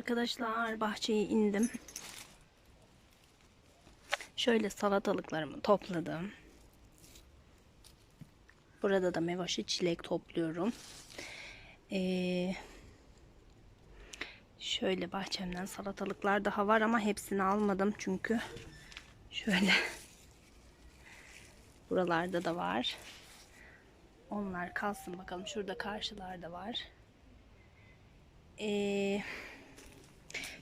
Arkadaşlar bahçeye indim. Şöyle salatalıklarımı topladım. Burada da mevaşı çilek topluyorum. Ee, şöyle bahçemden salatalıklar daha var ama hepsini almadım çünkü şöyle buralarda da var. Onlar kalsın bakalım. Şurada karşılarda var. Ee,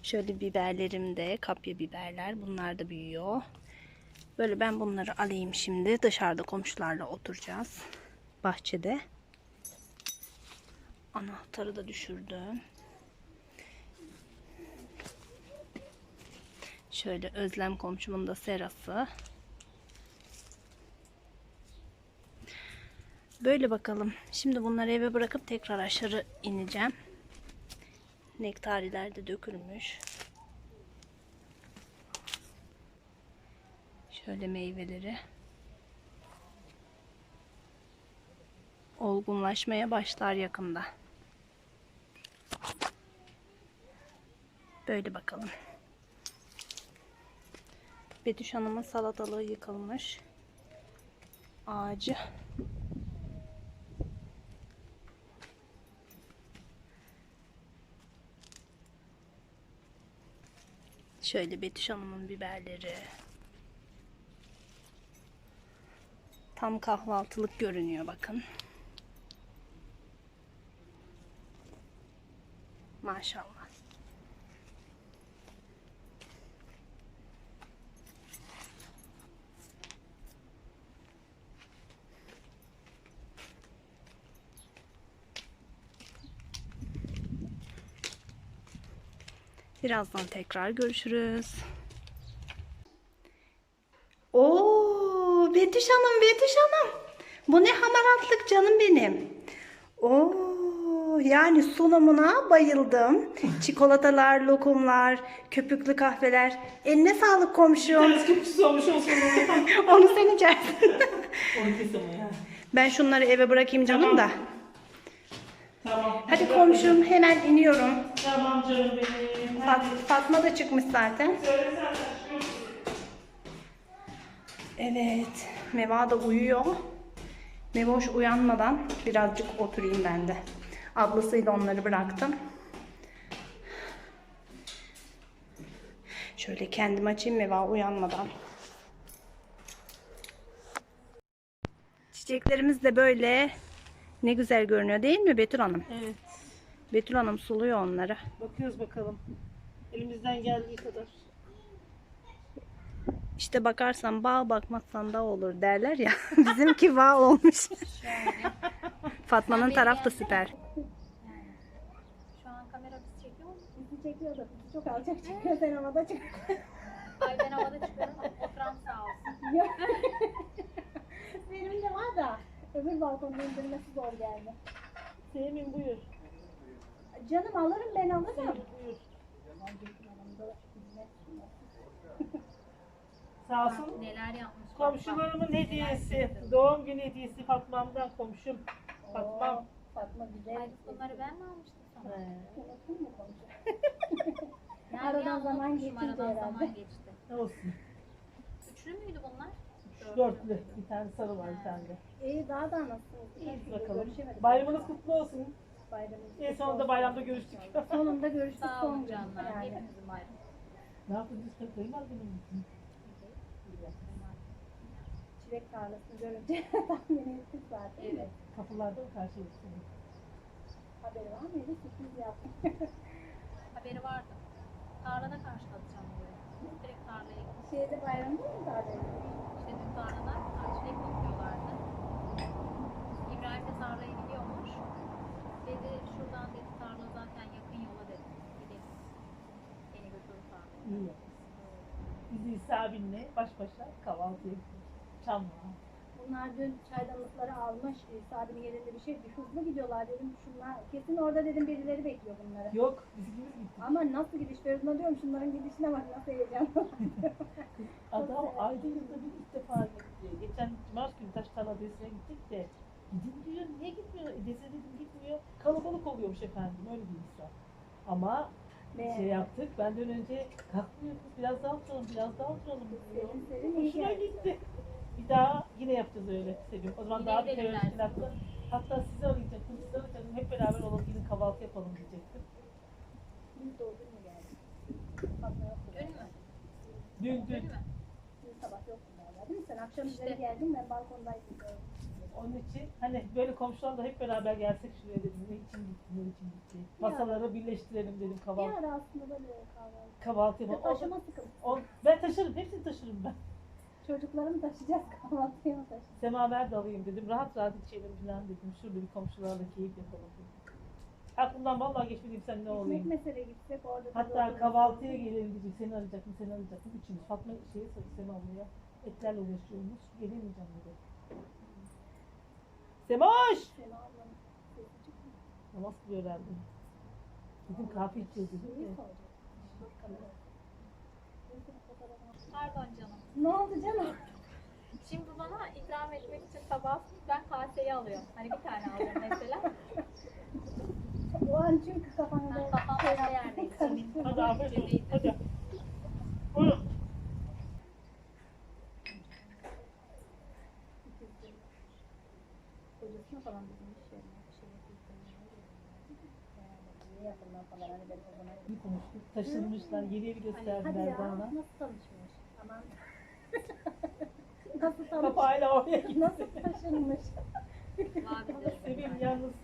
şöyle biberlerim de kapya biberler. Bunlar da büyüyor. Böyle ben bunları alayım şimdi. Dışarıda komşularla oturacağız. Bahçede. Anahtarı da düşürdüm. Şöyle Özlem komşumun da serası. Böyle bakalım. Şimdi bunları eve bırakıp tekrar aşağı ineceğim. Nektariler de dökülmüş. Şöyle meyveleri. Olgunlaşmaya başlar yakında. Böyle bakalım. Betüş Hanım'ın salatalığı yıkılmış. Ağacı. Şöyle Betüş Hanım'ın biberleri. Tam kahvaltılık görünüyor bakın. Maşallah. Birazdan tekrar görüşürüz. Oo, Betüş Hanım, Betüş Hanım. Bu ne hamaratlık canım benim. Oo, yani sunumuna bayıldım. Çikolatalar, lokumlar, köpüklü kahveler. Eline sağlık komşum. Biraz köpüksüz olmuş olsun. Onu sen içersin. Onu kesin ya. Ben şunları eve bırakayım canım Tamam. da. Tamam. Hadi komşum hemen iniyorum. Tamam canım benim. Fat- Fatma da çıkmış zaten. Evet, Meva da uyuyor. Mevoş uyanmadan birazcık oturayım ben de. Ablasıyla onları bıraktım. Şöyle kendim açayım Meva uyanmadan. Çiçeklerimiz de böyle ne güzel görünüyor değil mi Betül Hanım? Evet. Betül Hanım suluyor onları. Bakıyoruz bakalım. Elimizden geldiği kadar. İşte bakarsan bağ bakmazsan da olur derler ya. Bizimki bağ olmuş. Fatma'nın taraf da süper. Şu an kamera bizi çekiyor mu? Bizi çekiyor da çok alçak çıkıyor sen havada çık. Ay ben havada çıkıyorum. Sağ olsun. Benim de var da öbür balkonda indirmesi zor geldi. Sevmin buyur. Canım alırım ben alırım. Buyur. Sağ olsun. Neler yapmış. Komşularımın hediyesi. Doğum günü hediyesi Fatma'mdan komşum. Fatma'm. Fatma güzel. Bunları ben mi almıştım sana? Unuttun mu komşu? Yani Aradan zaman geçince Aradan herhalde. zaman geçti. Ne olsun. Üçlü müydü bunlar? Üç dörtlü. Bir tane sarı var bir tane de. İyi daha da nasılsınız? İyi bakalım. Görüşemedik. Bayramınız kutlu olsun. Bayramınız En sonunda bayramda görüştük. Sonunda görüştük Sağ son olun gün canlar. yani. Hepimizin bayramı. ne yapacağız? Takayım mı benim için? Çilek tarlasını görünce tahmin ettik zaten. Evet. Kapılarda mı karşılaştık? Haberi var mıydı? Sürpriz yaptık. Haberi vardı. Tarlada karşılatacağım diyor. Direkt tarlaya gitmiş. Şeyde bayramda mı zaten? İşte dün tarlada çilek topluyorlardı. İbrahim de tarlayı biliyormuş. Dedi şuradan dedi tarla zaten yakın yola dedi. Gidelim. Beni götürür tarlaya. İyi yapmışsın. Biz İsa abinle baş başa kahvaltıya gittik. Çamlığa. Bunlar dün çaydanlıkları almış. İsa abinin yerinde bir şey. Bir hızlı gidiyorlar dedim. Şunlar kesin orada dedim birileri bekliyor bunları. Yok biz ikimiz gittik. Ama nasıl gidiş Feridun'a diyorum şunların gidişine bak nasıl heyecanlı. Adam ayda yılda bir ilk defa gitti. Geçen cumartesi günü taş tarladesine gittik de gidin diyor niye gitmiyor? E dese dedim gitmiyor. Kalabalık oluyormuş efendim öyle bir insan. Ama şey yaptık. Benden önce kalkmıyor kız biraz daha oturalım, biraz daha oturalım. diyor. Hoşuna gitti. Bir daha yine yapacağız öyle Sevim. O zaman Yine daha bir kere dersin. hatta, hatta sizi arayacaktım. Sizi arayacaktım. Hep beraber olalım gidin kahvaltı yapalım diyecektim. Biz gün mü geldik? Fatma yoktu. Dün mü? Dün Dün dün. mü? Dün sabah yoktu galiba değil mi? Sen akşam İşte. üzeri geldin ben balkondaydım. Onun için hani böyle komşularla hep beraber gelsek şuraya dedim. Ne için gitti, ne için gitti. Masaları birleştirelim dedim Bir kahvaltı. ara aslında böyle kahvaltı. Kahvaltı yapalım. taşıma sıkıntı. O, ben taşırım, hepsini taşırım ben. Çocukları mı taşıyacağız kahvaltıya mı taşıyacağız? Semaver de alayım dedim. Rahat rahat içelim falan dedim. Şurada bir komşularla keyif yapalım dedim. Aklımdan vallahi geçmediğim sen ne Ekmek olayım. mesele gitsek orada. Hatta tabii kahvaltıya gelelim diyecek. Seni arayacaktım, seni arayacaktım. Üçümüz. Fatma şeye söyledi Sema ablaya. Etlerle uğraşıyormuş. Gelemeyeceğim dedi. Semoş! Namaz kılıyor herhalde. Dedim kahve içiyoruz dedim Niye de. soracak? Dur kamera. Neyse, fotoğrafı- Pardon canım. Ne oldu canım? Şimdi bana ikram etmek için sabah ben kaseyi alıyorum. Hani bir tane alıyorum mesela. O an çünkü kafana Ben böyle kafam şey başka yaptın, yerdeydi. karıştırdın. Hadi afiyet olsun. Hadi. Buyurun. Falan bizim iş yerine bir şey yakından falan hani ben o zaman İyi konuştuk. Taşınmışlar. Yeni evi Hadi gösterdiler ya bana. nasıl tanışmış? Aman. nasıl tanışmış? Kapağıyla oraya gitti. Nasıl taşınmış? Vardır. Sevim yalnız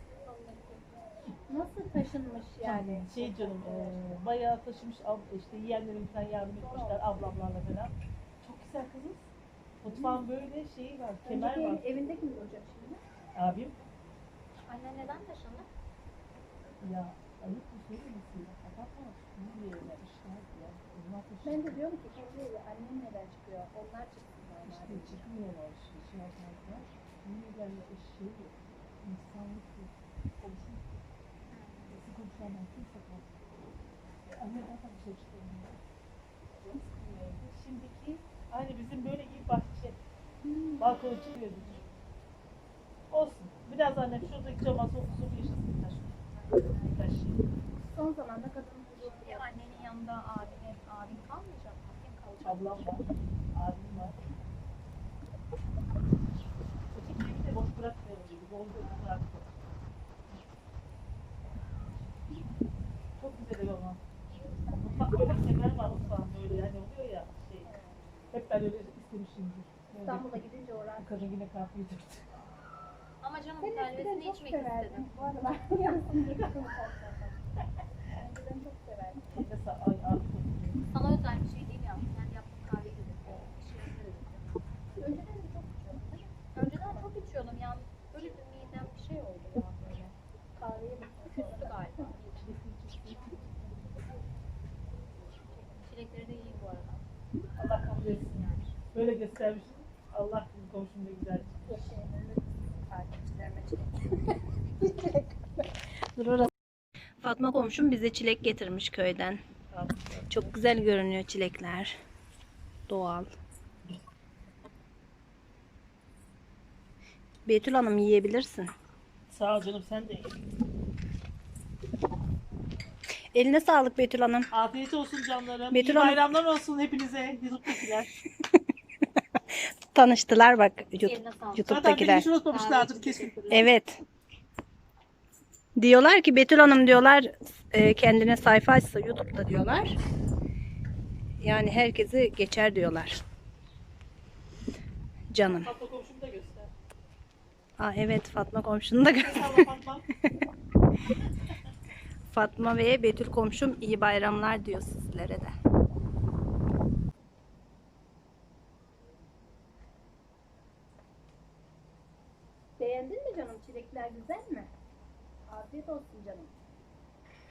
Nasıl taşınmış yani? şey canım e, bayağı taşımış ab- işte yeğenlerim falan yardım etmişler ablamlarla falan. Çok güzel kızız. Mutfağın böyle şeyi var, kemer Önceki var. ev- evinde kim olacak şimdi? Abim Anne neden taşındı? ya ayıp bir şey misin? Kapatma. İyi bir yerler işler ya. Onlar Ben de diyorum ki kendi evi annem neden çıkıyor? Onlar çıksın İşte çıkmıyorlar işte şey yapmazlar. Yerler eşeği yok. İnsanlık yok. Komşuluk yok. Eski komşulardan kimse kalmıyor. E, Anne zaten bir şey evde. Şimdiki aynı bizim böyle iyi bahçe. Balkona çıkıyordu. Biraz annem şuradaki cama sokusu bir yaşasın şey. Son zamanda kadın huzurlu Ya annenin yanında abinin, abin kalmayacak mı? Kim kalacak? Ablam var. Abim var. Öteki evi de boş bırakmıyorum dedi. Bol bol bıraktı. Çok güzel ama. Mutfak böyle kemer var mutfağın böyle hani oluyor ya şey. Hep ben öyle istemişimdir. İstanbul'a gidince. Bu kadın yine kahveyi döktü. Ama canım Ben eskiden telvesini çok içmek severdim. istedim. Bu yarısını yıktım zaten. Önceden çok. Sana özel bir şey değil ya. Kendi yaptığım kahveyi dedim. İşlerinde dedim. Önceden de çok içiyordum. Önceden çok içiyordum yani. Böyle bir midem bir şey oldu ya böyle. Kahveyi de Küstü galiba. Çilekleri de iyi bu arada. Allah kabul etsin yani. Böyle göstermiş. Allah bizim komşum da güzel. Fatma komşum bize çilek getirmiş köyden. Çok güzel görünüyor çilekler. Doğal. Betül Hanım yiyebilirsin. Sağ ol canım sen de. Eline sağlık Betül Hanım. Afiyet olsun canlarım. Betül İyi Hanım- bayramlar olsun hepinize. YouTube'dakiler. Tanıştılar bak YouTube-. Zaten beni YouTube'dakiler. hiç unutmamışlardır kesin. Evet. Diyorlar ki Betül Hanım diyorlar e, kendine sayfa açsa YouTube'da diyorlar. Yani herkesi geçer diyorlar. Canım. Fatma komşumu da göster. Aa, evet Fatma komşunu da gö- Sağ Fatma. Fatma ve Betül komşum iyi bayramlar diyor sizlere de. Beğendin mi canım? Çilekler güzel mi? Afiyet olsun canım.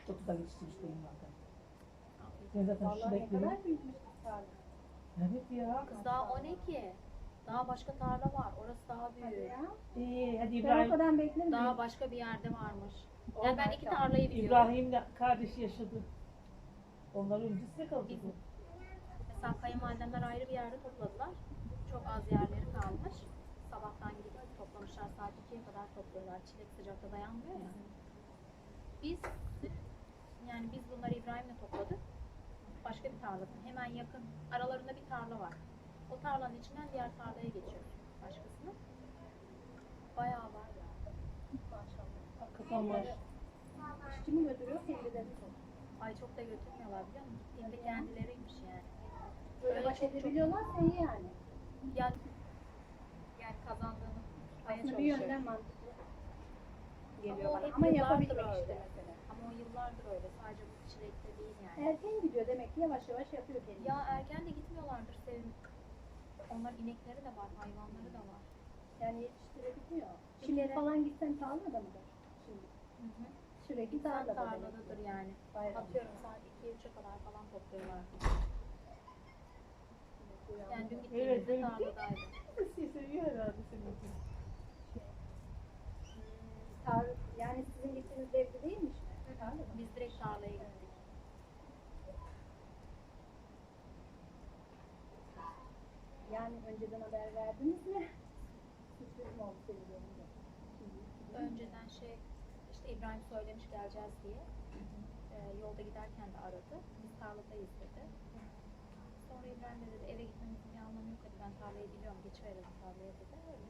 Çok güzel yetiştirmiş benim zaten. Ben zaten şu Vallahi ne bekledim. kadar büyütmüş bu tarla. Evet ya. Kız daha o ne ki? Daha başka tarla var. Orası daha Hadi büyük. ya. İyi hadi Ben o İbrahim. kadar beklemedim. Daha başka bir yerde varmış. Yani ben iki tarlayı biliyorum. İbrahim'le kardeşi yaşadı. Onlar önce size kaldı bu. Mesela kayınvalidemler ayrı bir yerde topladılar. Çok az yerleri kalmış. Sabahtan gidip toplamışlar. Saat 2'ye kadar topluyorlar. Çilek sıcakta dayanmıyor ya. Biz Yani biz bunları İbrahim'le topladık. Başka bir tarladan. Hemen yakın. Aralarında bir tarla var. O tarlanın içinden diğer tarlaya geçiyoruz. Başkasına. Bayağı var ya. Maşallah. Hakikaten var. İşçi mi götürüyor kendileri? Ay çok da götürmüyorlar biliyor musun? Gittiğimde kendileriymiş yani. Böyle Öyle baş çok- edebiliyorlarsa iyi yani. Yani, yani kazandığını tutmaya Aslında bir çalışıyor. yönden mantıklı geliyor bana. Ama yapabilmek işte yıllardır öyle. Sadece bu çilekte değil yani. Erken gidiyor demek ki yavaş yavaş yapıyor kendini. Ya erken de gitmiyorlardır Sevim. Onların inekleri de var, hayvanları da var. Yani yetiştirebiliyor. Kere- falan gitsen tarlada mıdır? Şimdi Hı hı. sürekli Gitsen tarlada. tarladadır yani. Bayram. Atıyorum saat 2-3'e kadar falan topluyorlar. Yani dün Evet, gittiğimizde böyle tarladaydı. Seviyor herhalde senin için. Hmm, tar yani sizin gittiğiniz evde değilmiş mi? Tarlaya gittik. Yani önceden haber verdiniz mi? Sürpriz mi oldu senin yerinde? Önceden şey, işte İbrahim söylemiş geleceğiz diye. Ee, yolda giderken de aradı. Biz tarladayız dedi. Sonra İbrahim de dedi eve gitmemizin bir anlamı yok hadi ben tarlayı biliyorum geçiverelim tarlaya dedi. Öyle.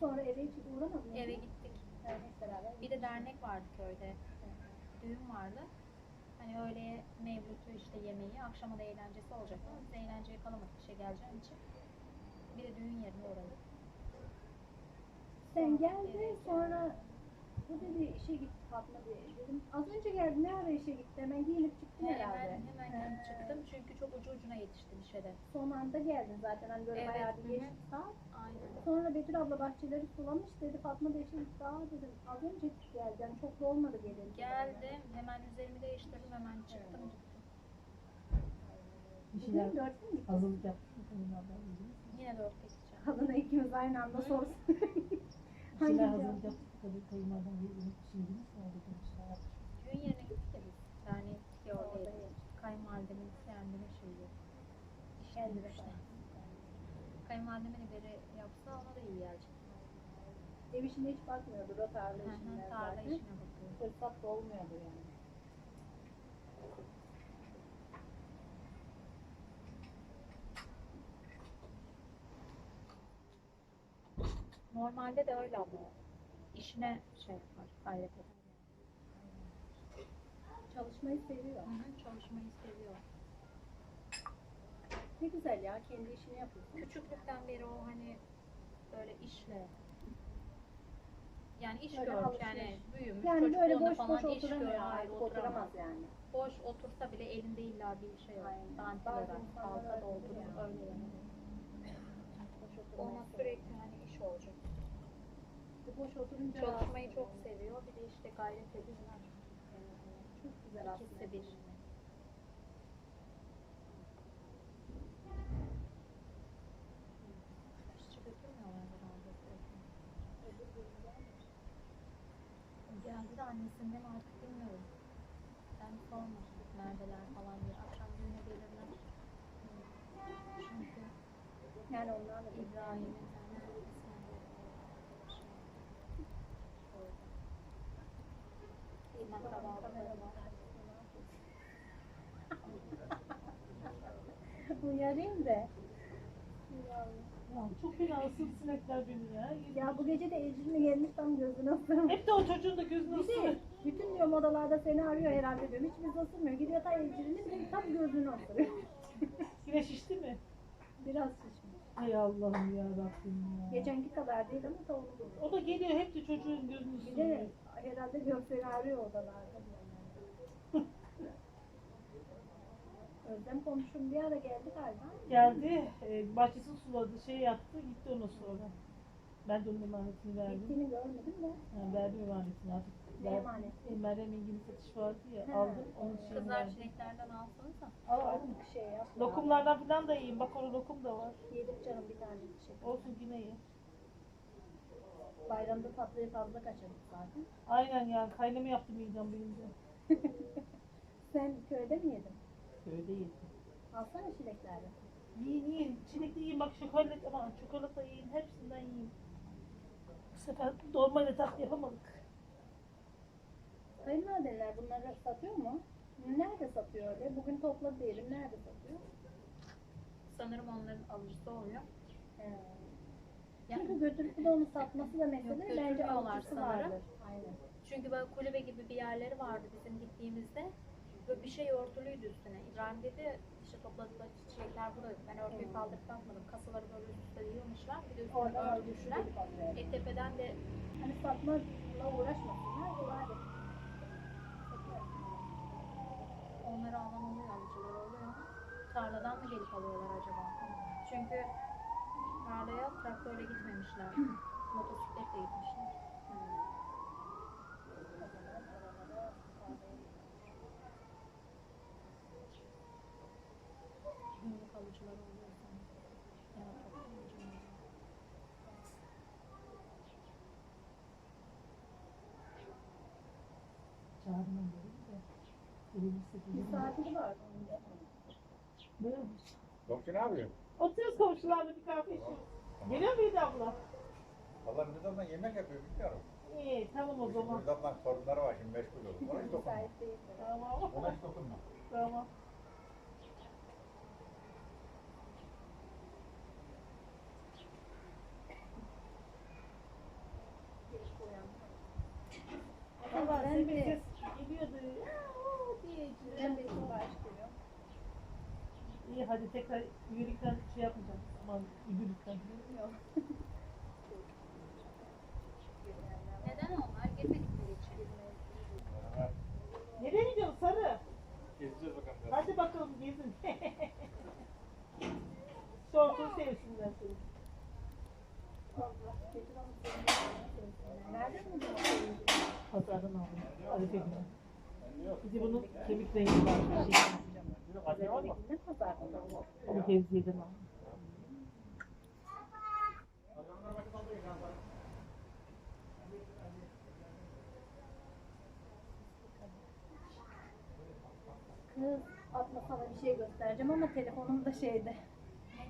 Sonra eve hiç uğramadınız mı? Eve gittik. Hep beraber. Bir de dernek vardı köyde. Düğün vardı. Hani öğleye mevlütü işte yemeği, akşama da eğlencesi olacak ama biz eğlenceye kalamadık işe geleceğim için. Bir de düğün yerine uğradık. Sen geldin sonra bu dedi işe git Fatma diye. Dedim az önce geldi ne ara işe gitti hemen giyinip çıktın herhalde. Hemen, hemen gelip He. çıktım çünkü çok ucu ucuna de. Son anda geldin zaten hani böyle Evet, bayağı bir hı hı. geçti saat. Aynen. Sonra Betül abla bahçeleri sulamış dedi Fatma da gitti. Aa dedim az önce geldi yani çok da olmadı gelin. Geldim, hemen üzerimi değiştirdim, hemen çıktım gittim. Bir şeyler Bugün mi gittin? hazırlık yaptık. Yine dörtte gideceğim. Kadına ikimiz aynı anda sorsun. Bir Hangi şeyler cevap? hazırlık yaptık. Tabii kayınvaliden bir ürün pişirdiniz mi? Orada konuşmalar yaptık. Düğün yerine gittik ya biz. Yani oradaydı. evet. Kendi İşte işte. Kayınvalidemin biri yapsa ona da iyi gelecek. Ev işine hiç bakmıyordu o tarla Hı işine hı, Tarla zaten. işine bakıyor. Fırsat da olmuyordu yani. Normalde de öyle ama. İşine şey yapar, gayret eder. Çalışmayı seviyor. Hı hı, çalışmayı seviyor. Ne güzel ya kendi işini yapıyorsun. Küçüklükten beri o hani böyle işle yani iş Böyle görmüş alışveriş. yani büyümüş Yani böyle çocukluğunda boş falan boş iş oturamıyor. gör- Hayır, hayır, oturamaz yani. Boş otursa bile elinde illa bir şey var. Aynen. Dantel Bazı olarak insanlar halka doldurur yani. öyle yani. Boş Ona sürekli hani iş olacak. Boş oturunca Çalışmayı rahatsız çok oluyor. seviyor bir de işte gayret ediyorlar. Çok güzel aslında. İkisi bir. Geldi de annesinden artık bilmiyorum. Ben sormadım neredeler falan diye. Akşam düğüne gelirler. Çünkü Yani onlar da İbrahim'in Benim var. Uyarayım da. Çok fena sinekler beni ya. Ya bu gece de Ecrin'le gelmiş tam gözünü ısırmış. Hep de o çocuğun da gözünü Bir de bütün diyor modalarda seni arıyor herhalde diyorum. Hiç bizi ısırmıyor. Gidiyor ta Ecrin'in bir de tam gözünü ısırıyor. Yine şişti mi? Biraz şişmiş. Hay Allah'ım ya Rabbim ya. Geçenki kadar değil ama buldu. O da geliyor hep de çocuğun gözünü Bir ısırıyor. de herhalde seni arıyor odalarda. Özlem komşum bir ara geldi galiba. Geldi, e, bahçesini suladı, şey yaptı, gitti ona sonra. Ben de onun emanetini verdim. Gittiğini görmedim de. Ha, verdim emanetini artık. Ne Ver- emaneti? E, Meryem İngiliz satış vardı ya, He. aldım onun şeyini Kızlar verdim. çileklerden alsanız da. Al. Artık şey yap. ya. Lokumlardan falan da yiyeyim. Bak orada lokum da var. Yedim canım bir tane şey. Olsun yine ye. Bayramda tatlıyı fazla kaçırdık zaten. Aynen ya. Kaynama yaptım midem benim de. Sen köyde mi yedin? Böyle yedim. Alsana çilekleri. Yiyin yiyin. Çilekli yiyin. Bak şokolat aman çikolata yiyin. Hepsinden yiyin. Bu sefer dolmayla tatlı yapamadık. Kayınvalideler bunları satıyor mu? Nerede satıyor öyle? Bugün topladı diyelim. Nerede satıyor? Sanırım onların alıcısı oluyor. He. Çünkü götürüp de onu satması da mesele. Yok, Bence götürmüyorlar alıcısı sanırım. vardır. Aynen. Çünkü böyle kulübe gibi bir yerleri vardı bizim gittiğimizde. Böyle bir şey örtülüydü üstüne. İbrahim dedi işte topladıkları çiçekler buradaydı. Ben örtüyü kaldırıp bakmadım. Kasaları böyle üst üste yığmışlar. Bir de üstüne örtüşler. alıyor. E tepeden de Hani satmakla uğraşmasınlar. Değil. onları alan oluyor, alıcılar oluyor. Tarladan mı gelip alıyorlar acaba? Çünkü tarlaya traktörle gitmemişler. Motosikletle gitmişler. Günlük alıcılar oluyor sanırım. Ya toplayıcılar. Çağırmam dedim de. Gelirse Bir gelir. saati var. Böyle. Komşu ne yapıyor? Oturuyoruz komşularla bir kahve içiyoruz. Geliyor muydu abla? Valla Nizam'dan yemek yapıyor bilmiyorum. İyi tamam o zaman. Nizam'dan sorunları var şimdi meşgul olur. Ona hiç dokunma. Değil. Tamam. Ona hiç dokunma. Tamam. Ses geliyordu. Aa, bir sipariş veriyorum. İyi hadi tekrar yürürken şey yapmayacağım. Aman yürürken. Yok. Neden onlar girmedikleri için? Nereye gidiyorsun sarı? Gezeceğiz bakalım. Hadi bakalım gezin. Şortunu sevsinler seni. Allah. Getir onu senin Nerede mi bu? Pazardan aldım. Arife günü. De bunun kemik rengi var. Bir şey. Onu tevziyeden aldım. Kız atma sana bir şey göstereceğim ama telefonum da şeyde.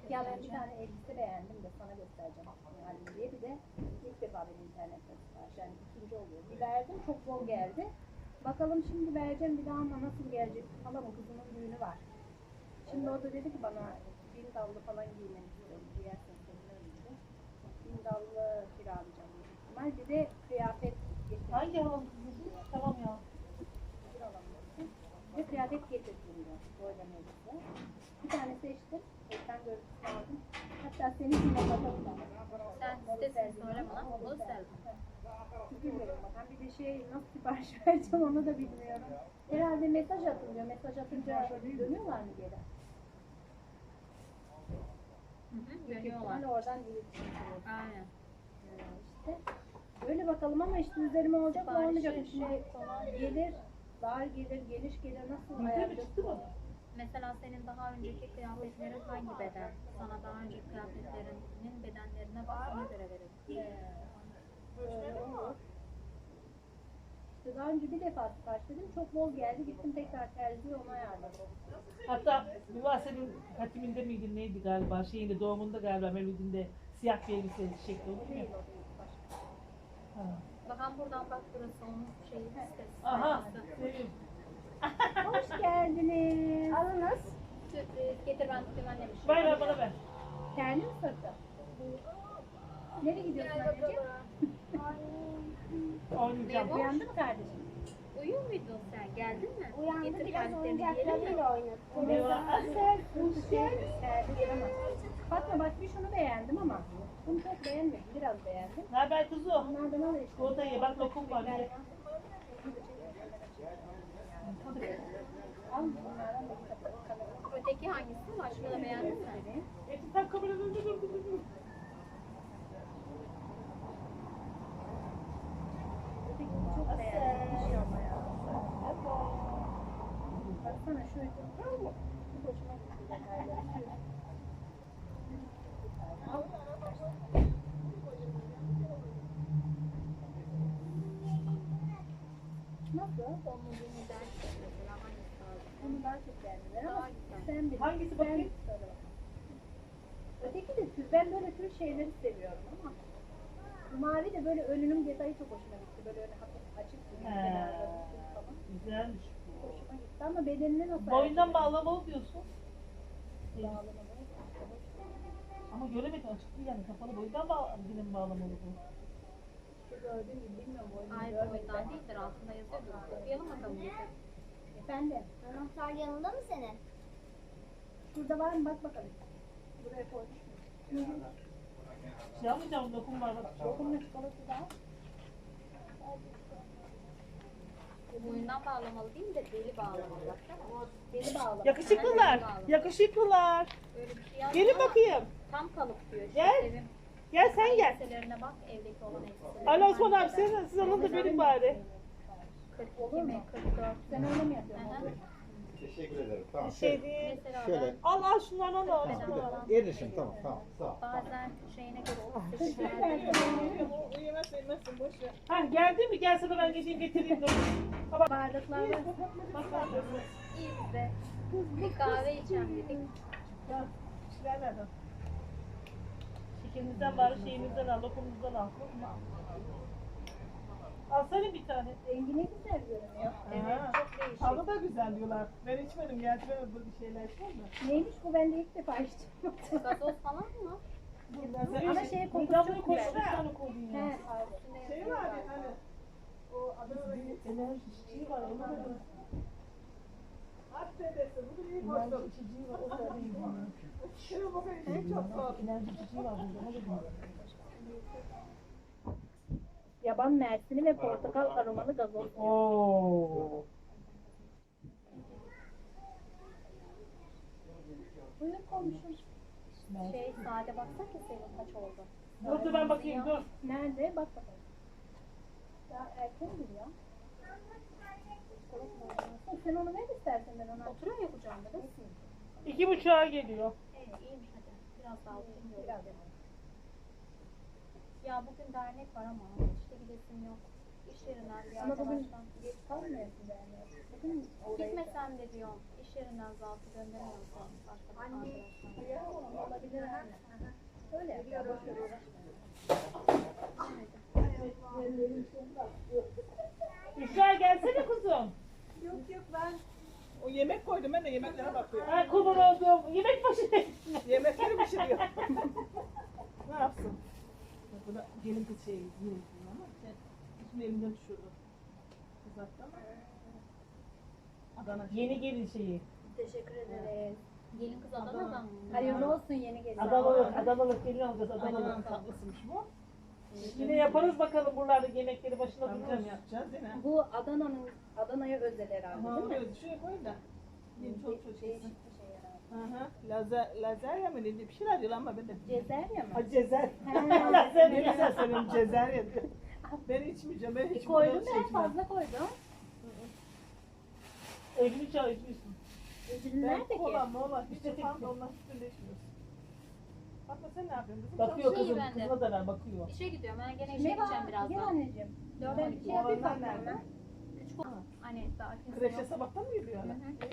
Ya ben bir tane elbise beğendim de sana göstereceğim. Yani diye bir de ilk defa benim internette sipariş. Yani ikinci oluyor. Bir verdim çok bol geldi. Bakalım şimdi vereceğim bir daha ama nasıl gelecek? Halamın kızının düğünü var. Şimdi o da dedi ki bana bin dallı falan giymeni istiyorum. Giyersen sevinirim dedi. Bin dallı kiralayacağım büyük ihtimal. Bir de kıyafet getirdim. Hangi havan Tamam ya. Bir alamıyorsun. Bir de kıyafet getirdim diyor. Böyle mevzuda. Bir tane seçtim. Ekran görüntüsü aldım. Hatta senin için de bakalım da. Sen sitesini söyle bana, onu serdim. Bilmiyorum şey nasıl sipariş vereceğim onu da bilmiyorum. Herhalde mesaj atılıyor. Mesaj atınca dönüyorlar mı geri? Hı hı, Dönüyorlar. oradan iletişim. Aynen. Ee, işte. Öyle bakalım ama işte üzerime olacak mı olmayacak mı? şey falan. gelir, dar gelir, geliş gelir nasıl mı? Mesela senin daha önceki kıyafetlerin hangi beden? Sana daha önceki kıyafetlerinin bedenlerine bak ona göre verelim. Ee, olur. İşte daha önce bir defa sipariş verdim. Çok bol geldi. Gittim tekrar terziye onu ayarladım. Hatta Müva senin hatiminde miydi neydi galiba şeyinde doğumunda galiba Mevlid'inde siyah bir elbise şekli olur mu? Değil o değil. Başka. Ha. Bakalım buradan bak burası onun şeyi sitesi. Aha sevim. Hoş geldiniz. Alınız. Sürpriz. Getir ben tutayım annem. Ver ver bana ver. Kendi mi sırtı? Nereye gidiyorsun anneciğim? Oynayacağım. Uyandı mı kardeşim? Uyuyor muydun sen? Geldin mi? Uyandı Getir biraz kıyafetlerini giyelim mi? oyuncaklarıyla oynadı. Fatma bak bir şunu beğendim ama bunu çok beğenmedim. Biraz beğendim. Ne haber kızım? Bunlardan al işte. Çikolata ye bak lokum var. ye. Al bunlardan da bir kapalı. Öteki hangisi? Başka da beğendin mi? Hepsi tam kameranın önünde dur dur çok beğendim. İnşallah ya. Baksana şuydu. Çok hoşuma gitti. Nasıl? Onun bir model mesela hangisi güzel? Onu daha çok beğendiler ama sen bilirsin. Hangisi Sen bakayım? bakalım. Öteki de tür. Ben böyle tür şeyleri seviyorum ama. Mavi de böyle önünün detayı çok hoşuma gitti. Böyle önü hafif açık. Kenarları düz falan. Güzelmiş bu. Hoşuma gitti ama bedenine nasıl Boyundan bağlamalı diyorsun. bağlamalı? Ama göremedim açık değil yani kapalı boyundan bağ bilim bağlamalı bu. İşte gördüğün gibi bilmiyorum boyunu Aynı görmedim. boyuttan değildir altında yazıyordur. Okuyalım bakalım. Efendim, Anahtar yanında mı senin? şurada var mı bak bakalım. Buraya koymuş. Şey yapmayacağım lokum var bak. Dokunma çikolatası da. Bu boyundan bağlamalı değil de deli bağlamalı. Baksana. Beni bağla. Yakışıklılar. Yakışıklılar. Öyle bir şey yazmıyor Gelin ama bakayım. Tam kalıp diyor. Gel. Evin Gel sen gel. elbiselerine bak. Evdeki olan elbiselerine. Ali Osman abi sen, siz onu da verin bari. 42 mi? 44. Sen öyle mi yapıyorsun? Teşekkür ederim. Tamam. Şey değil. Mesela Şöyle. Al al şunları onu al. Yerleşin tamam tamam. Sağ ol. bazen şeyine göre 38 verdiğim O yemezse yemezsin boş ver. Ha geldi mi? Gel sana ben geçeyim getireyim. Bak. Bardaklar var. Bak bak. iyi bize. Bir kahve içeceğim dedik. Şekerimizden bari şeyimizden al, lokumumuzdan al. Alsana bir tane. Rengi ne güzel görünüyor. Evet çok değişik. Tadı da güzel diyorlar. Ben içmedim. Gerçi ben böyle bir şeyler içmem de. Neymiş bu ben de ilk defa içtim. Gazoz falan mı? Ama şey kokusu Buradan çok bunu güzel. bir tane koydun ya. He, Şey var ya hani. O bir enerji içeceği var. Onu da At dedesi. Bu da iyi. Enerji içeceği var. O da değil. Şuna bakayım. Şey çok sağ Enerji içeceği var burada. O da değil. Yaban mersini ve portakal aromalı gazoz. Oo. Buyur komşum. Şey sade baksak ya senin kaç oldu? Dur dur ben bakayım dur. Nerede? Bak bakalım. Ya erken mi ya? Sen onu ver istersen ben ona. Oturum yapacağım da. İki buçuğa geliyor. Evet iyiymiş hadi. Biraz daha oturayım. Biraz. Ya bugün dernek var ama işte gidesim yok. İş yerinden bir Ama bugün arkadaştan. geç yani. Bugün orayı Gitmesem de diyorum. İş yerinden zatı gönderemiyorsam başka bir arkadaştan. olabilir ha. Öyle yap. ya, boş ver uğraşma. Büşra gelsene kuzum. Yok yok ben o yemek koydum ben de yemeklere bakıyorum. Ha kurban olduğum yemek başı. Yemekleri pişiriyor. ne yapsın? Bu da gelin kız şey yiyin ama sen şimdi elimden düşürdü. Kızarttı ama. Adana Yeni gelin şeyi. Teşekkür ederiz. Gelin kız Adana'dan mı? Hayırlı olsun yeni gelin. Adanalık, Adanalık gelin alacağız Adana'nın Adanalık. tatlısıymış bu. Yine yaparız bakalım buralarda yemekleri başına Tamam duracağız. yapacağız yine. Bu Adana'nın Adana'ya özel herhalde Ama değil mi? böyle şuraya koyun da. Benim çok çok. Değişik hı. Lazer, lazerya mı dedi? Bir şeyler diyor ama ben de Cezerya mı? Ha cezer. Ne güzel söylüyorum cezerya. Ben içmeyeceğim. Ben hiç Koydum bundan şey ben içmem. fazla koydum. Ödülü çağır içmişsin. Ben nerede ki? kola mola hiç yapan da ondan sütünde içmiyorsun. Fatma sen ne yapıyorsun kızım? Bakıyor kızım, bende. kızına da ver bakıyor. İşe gidiyorum. Ben gene işe gideceğim? Gel birazdan. anneciğim. Dört Ben bir şey yapayım Oğlanlar nerede? Küçük olan. Hani daha kimse Kreşe yok. sabahtan mı gidiyor? Hı hı.